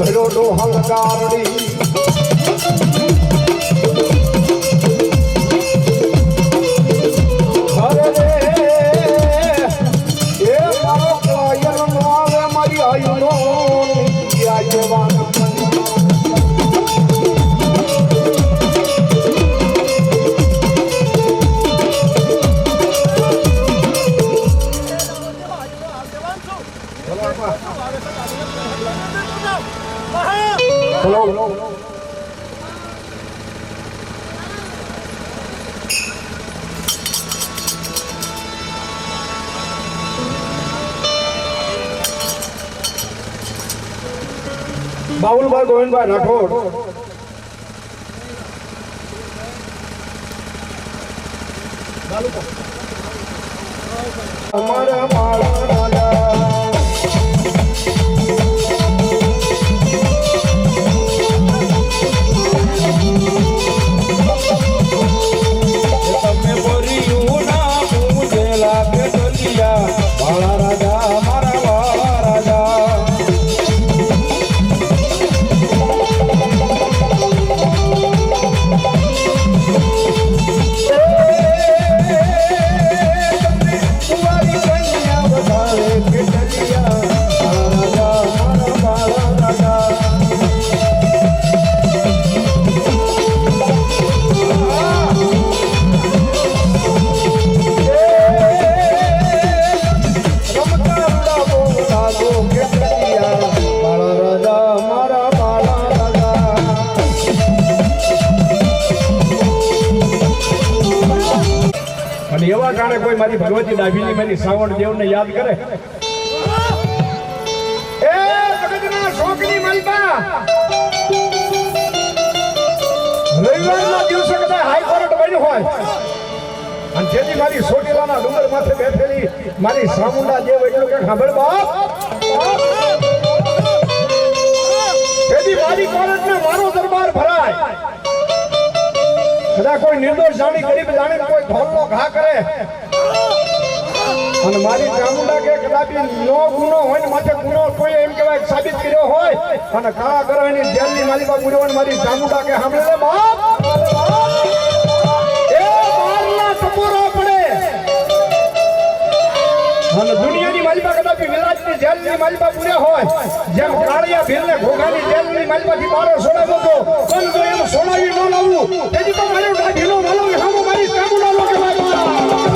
ધરો ડોહલ ગોવિંદભાઈ રાઠોડ. અમારા મારી ભગવતી ડાભીની મારી શ્રાવણ દેવને યાદ કરે. એ જગતના દિવસે હાઈકોર્ટ બન્યું હોય. અને જેથી મારી સોટીલાના ડુંગર માથે બેઠેલી મારી સામુંડા દેવ એટલું કે સાંભળ બાપ. તેથી મારી કોર્ટને મારો દરબાર ભરાય. કદાચ કોઈ નિર્દોષ જાણી, ગરીબ જાણી કોઈ ધોલનો ઘા કરે. અને મારી ચામુંડા કે કદાચ નો ગુનો હોય ને માથે ગુનો કોઈ એમ કહેવાય સાબિત કર્યો હોય, અને કાળા કરવાની જેલની માલિકા પૂરવાની મારી ચામુંડા કે સાંભળે લે બાપ. એ મારના સપોરો પડે. અને દુનિયાની માલિકા કદાચ વિલાસની જેલની માલિકા પૂર્યા હોય, જેમ કાળિયા ભીલને ઘોઘાની જેલની માલિકાથી બારો છોડાવ્યો હતો પણ જો એમ સોડાવી ન લાવવું તેથી તો મારો ઢીલો માલો હામો મારી ચામુંડાનો કહેવાય.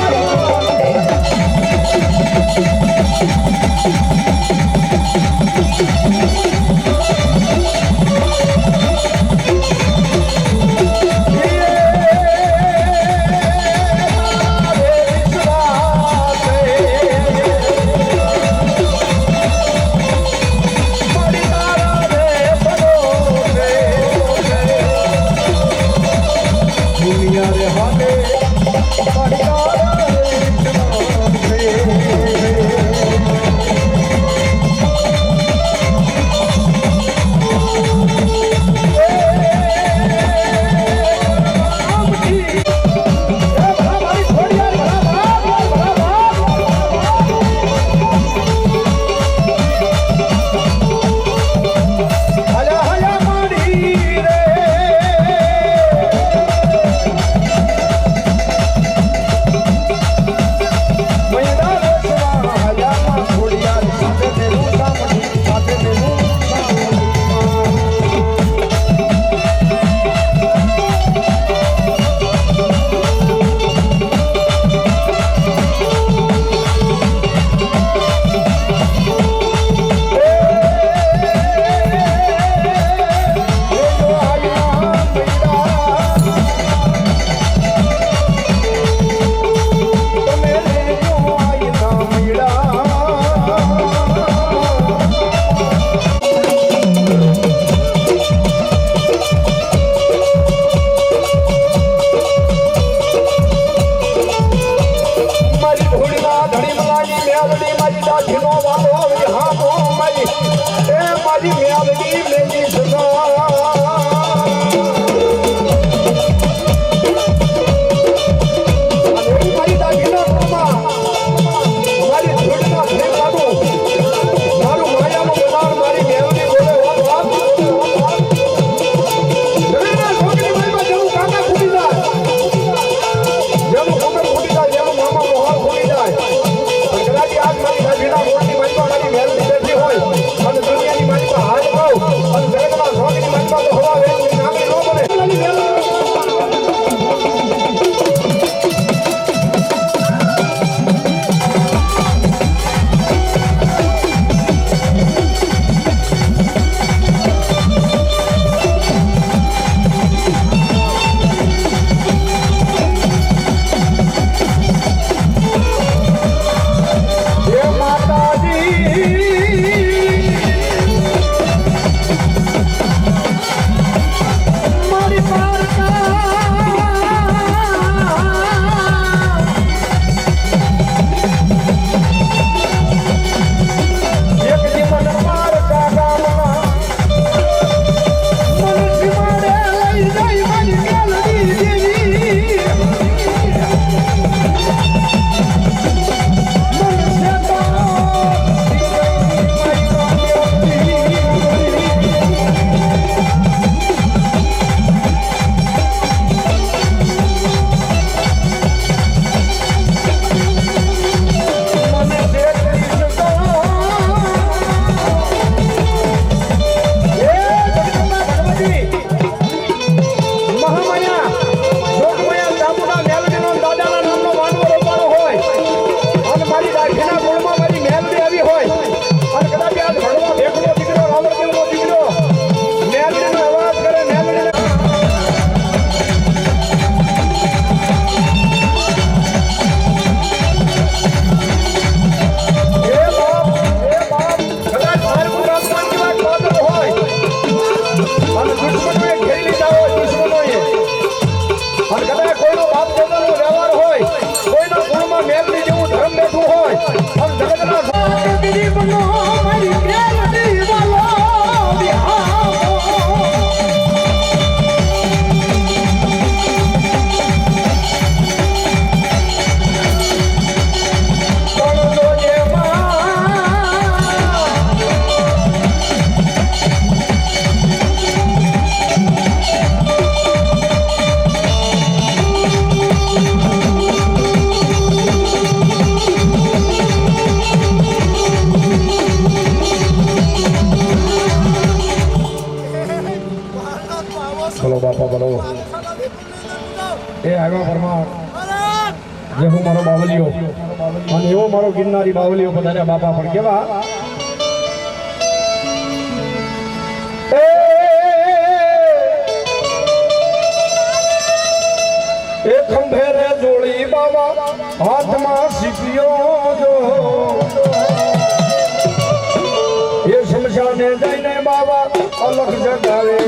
ગિરનારી બાવલીઓ પધાર્યા બાપા પણ કેવા. એ! ખંભે રે હાથમાં સીપીઓ જો. એ શમશાને જઈને બાબા અલગ જગાવે.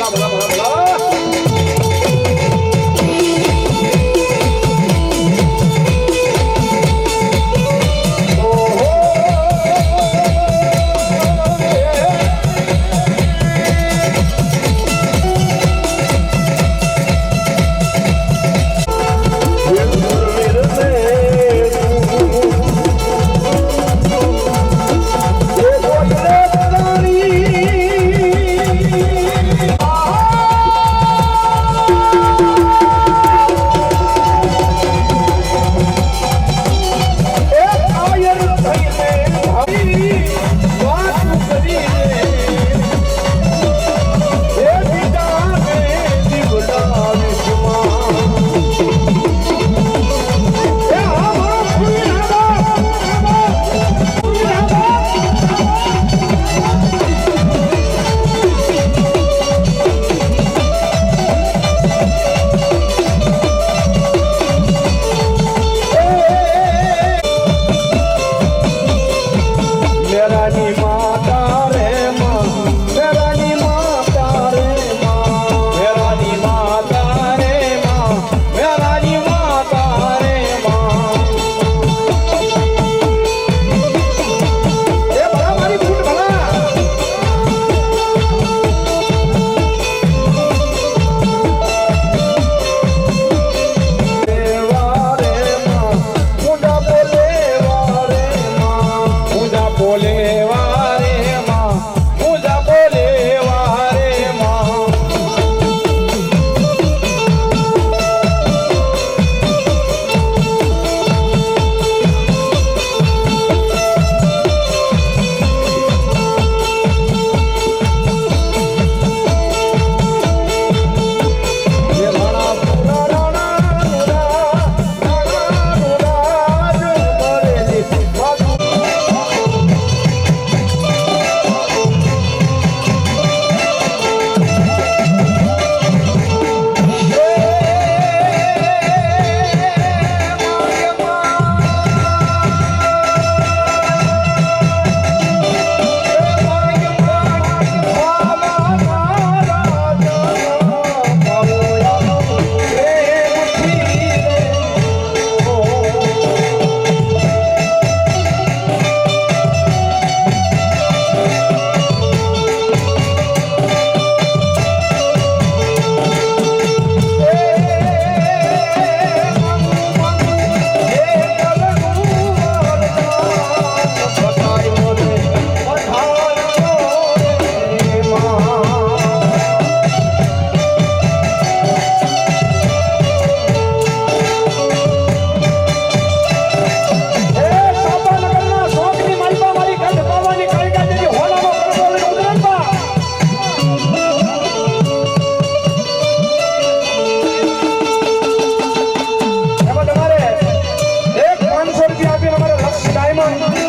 啦，不啦不啦不啦。Thank you.